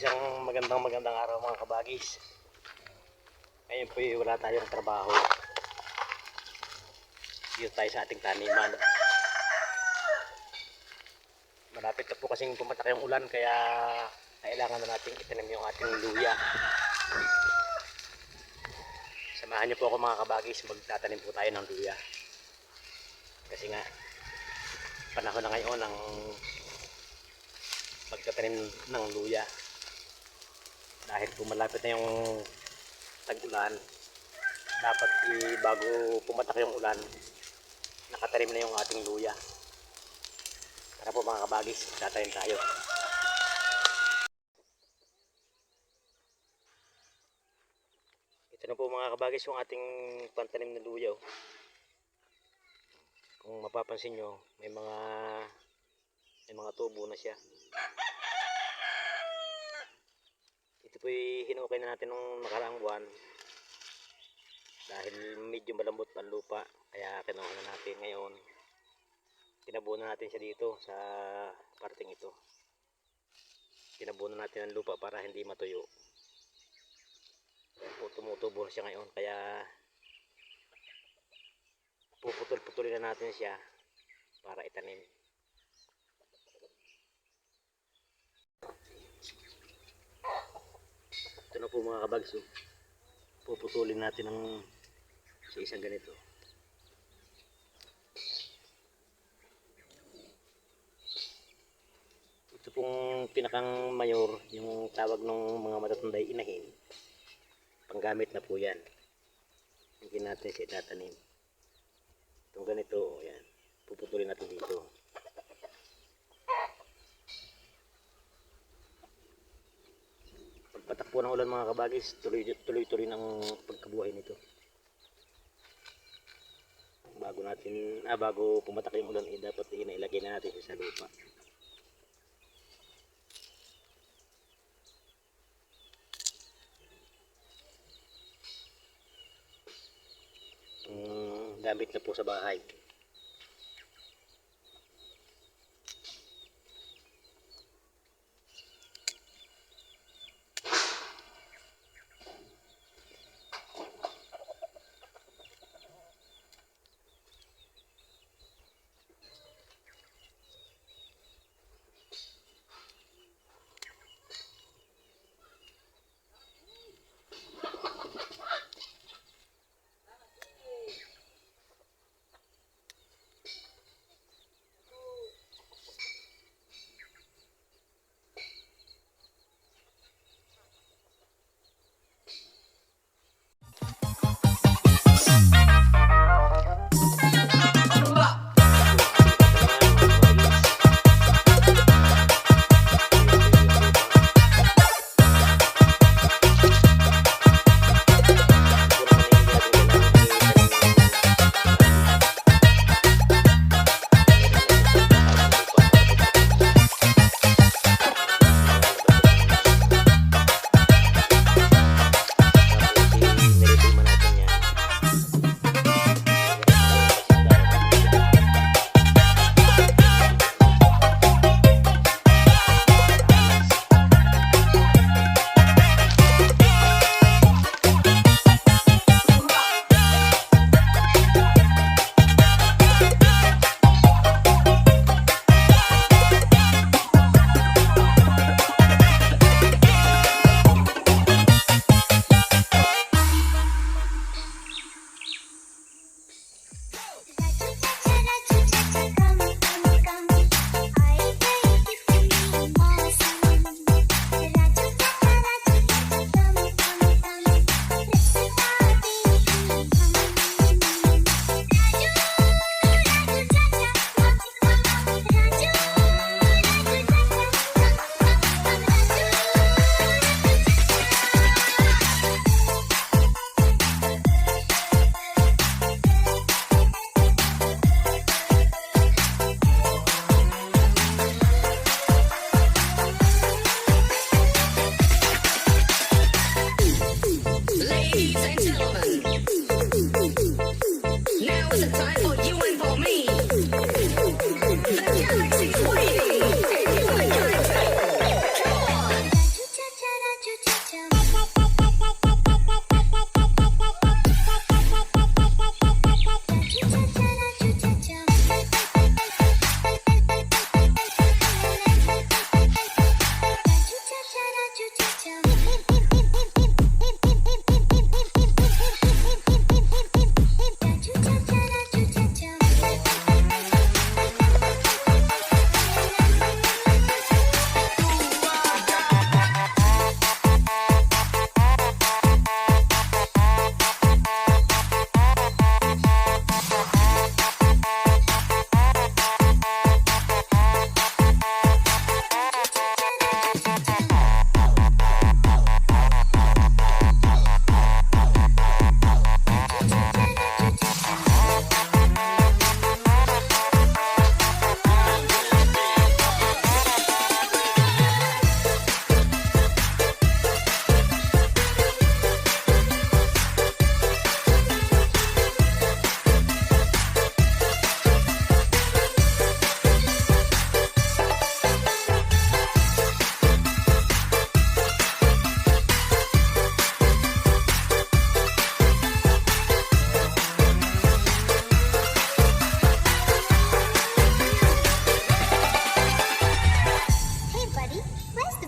isang magandang magandang araw mga kabagis. Ngayon po wala tayong trabaho. Dito tayo sa ating taniman. Malapit na po kasing pumatak yung ulan kaya kailangan na natin itanim yung ating luya. Samahan niyo po ako mga kabagis, magtatanim po tayo ng luya. Kasi nga, panahon na ngayon ng pagtatanim ng luya. Dahil po malapit na yung tag-ulan, dapat i bago pumatak yung ulan, nakatanim na yung ating luya. Tara po mga kabagis, tatanim tayo. Ito na po mga kabagis yung ating pantanim na luya. oh. Kung mapapansin nyo, may mga may mga tubo na siya. Ito po hinukay na natin nung nakaraang buwan. Dahil medyo malambot pa lupa, kaya kinuha na natin ngayon. Tinabunan natin siya dito sa parting ito. Tinabunan natin ang lupa para hindi matuyo. Po, tumutubo na siya ngayon, kaya puputol-putulin na natin siya para itanim. Ito na po mga kabags. oh. Puputulin natin ng sa isang ganito. Ito pong pinakang mayor, yung tawag ng mga matatanday inahin. Panggamit na po yan. Hindi natin siya itatanim. Itong ganito, oh, yan. Puputulin natin dito. Pagpatak po ng ulan mga kabagis, tuloy-tuloy ng pagkabuhay nito. Bago natin, ah, bago pumatak yung ulan, eh, dapat inailagay na natin sa lupa. Mm, gamit na po sa bahay.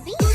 beach.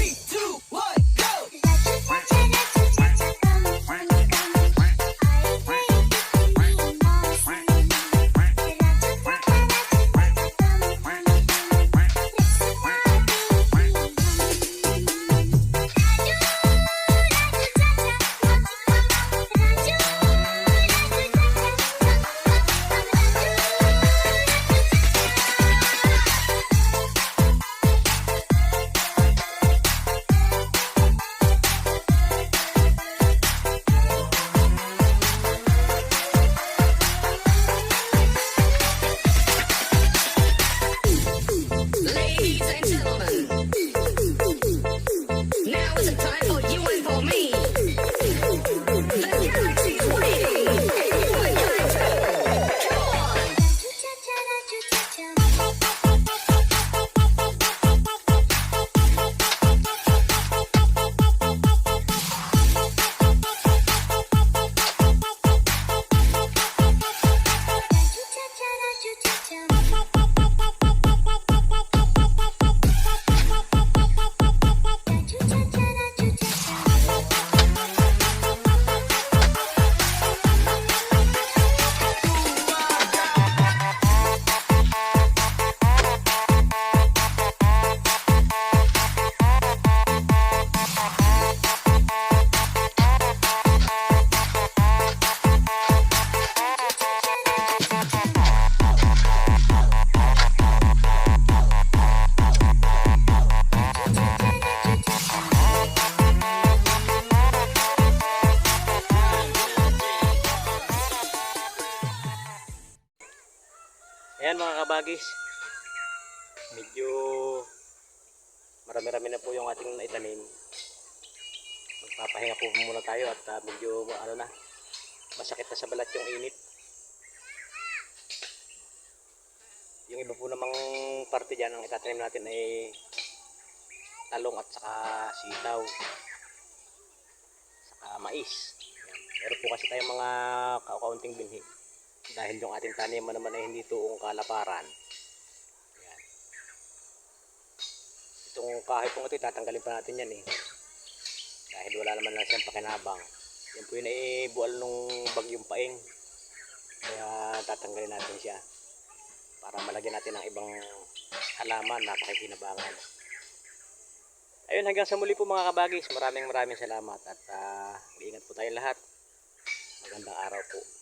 Ayan mga kabagis. Medyo marami-rami na po yung ating naitanim. Magpapahinga po muna tayo at ah, medyo ano na masakit na sa balat yung init. Yung iba po namang parte dyan ang itatanim natin ay talong at saka sitaw. Saka mais. Meron po kasi tayong mga kaunting binhi dahil yung ating taniman naman ay hindi tuong kalaparan. Yan. Itong kahoy pong ito, tatanggalin pa natin yan eh. Dahil wala naman na siyang pakinabang. Yan po yun ay buwal nung bagyong paing. Kaya tatanggalin natin siya. Para malagyan natin ng ibang halaman na pakikinabangan. Ayun, hanggang sa muli po mga kabagis. Maraming maraming salamat at uh, ingat po tayo lahat. Magandang araw po.